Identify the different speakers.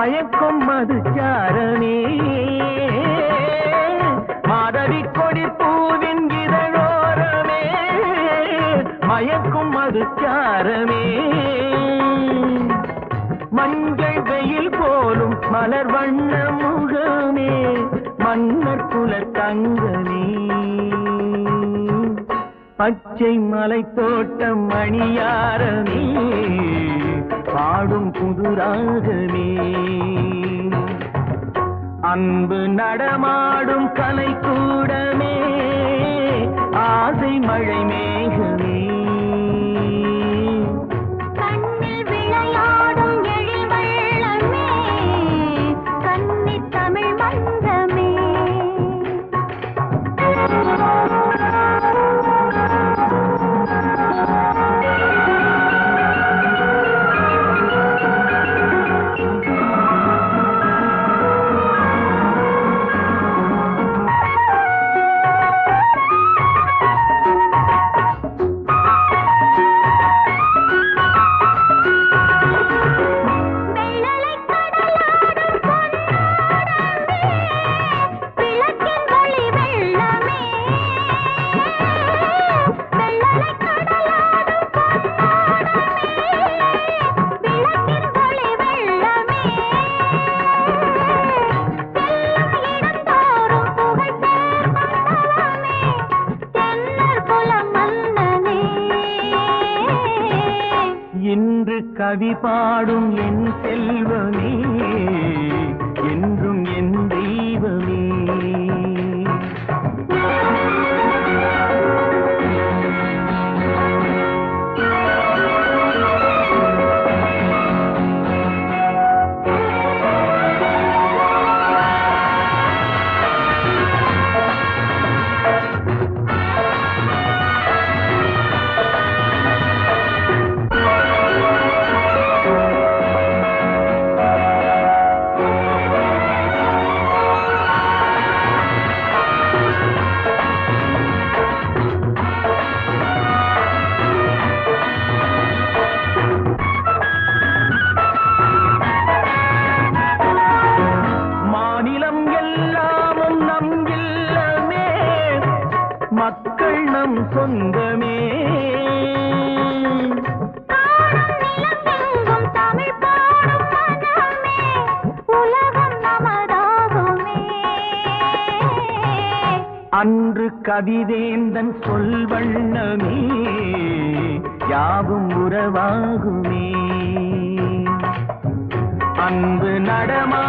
Speaker 1: மயக்கும் மது சாரணே மாதவி கொடி பூவின் இதழோரமே மயக்கும் மது சாரமே மஞ்சள் வெயில் போலும் மலர் வண்ண முகமே மன்னர் குல தங்கமே பச்சை மலை தோட்டம் மணியாரமே பாடும் புதுராகமே அன்பு நடமாடும் கலை கூடமே ஆசை மழை மேகமே கவி பாடும் என் செல் சொந்தமே. அன்று கவிதேந்தன் சொல் வண்ணமே யாவும் உறவாகுமே. அன்பு கலை